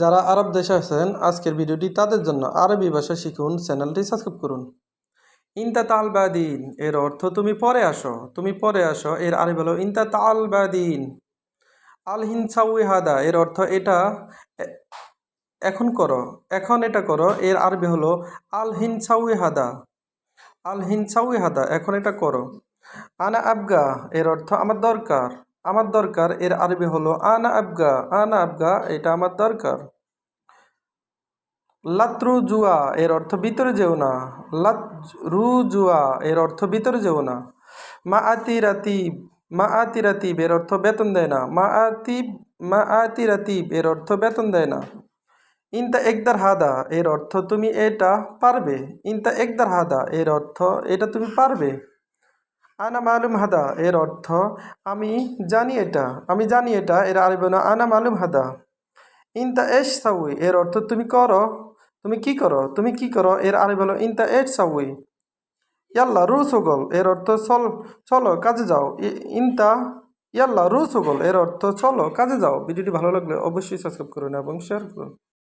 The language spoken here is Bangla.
যারা আরব দেশে আছেন, আজকের ভিডিওটি তাদের জন্য আরবি ভাষা শিখুন, চ্যানেলটি সাবস্ক্রাইব করুন। ইনতা তালবাদিন, এর অর্থ তুমি পরে আসো। তুমি পরে আসো, এর আরবি হলো ইনতা তালবাদিন। আল হিনসাউই হাদা এর অর্থ এটা এখন করো, এখন এটা করো, এর আরবি হলো আল হিনসাউই হাদা আল হিনসাউই হাদা এখন এটা করো। আনা আবগা, এর অর্থ আমার দরকার। আমার দরকার, এর আরবি হলো আনা আবগা আনা আবগা, এটা আমার দরকার। লাত্রু জুয়া এর অর্থ ভিতরে যেও না। লাত রু জুয়া এর অর্থ ভিতরে যেও না। মা আতি রাতিব মা আতি রাতিব এর অর্থ বেতন দেয় না। মা আতিব মা আতি রাতিব এর অর্থ বেতন দেয় না। ইনতা একদার হাদা, এর অর্থ তুমি এটা পারবে। ইনতা একদার হাদা, এর অর্থ এটা তুমি পারবে। আনা মালুম হাদা, এর অর্থ, আমি জানি এটা, আমি জানি এটা, এর আরবি হলো আনা মালুম হাদা। ইনতা এস সাউই, এর অর্থ, তুমি করো। তুমি কি করো? তুমি কি করো? এর আরবি হলো ইনতা এশ সাউই। ইয়াল্লা রু সুগল এর অর্থ, চল, চলো কাজে যাও। ইনতা, ইয়াল্লা রু সুগল এর অর্থ, চলো কাজে যাও। ভিডিওটি ভালো লাগলে অবশ্যই সাবস্ক্রাইব করুন এবং শেয়ার করুন।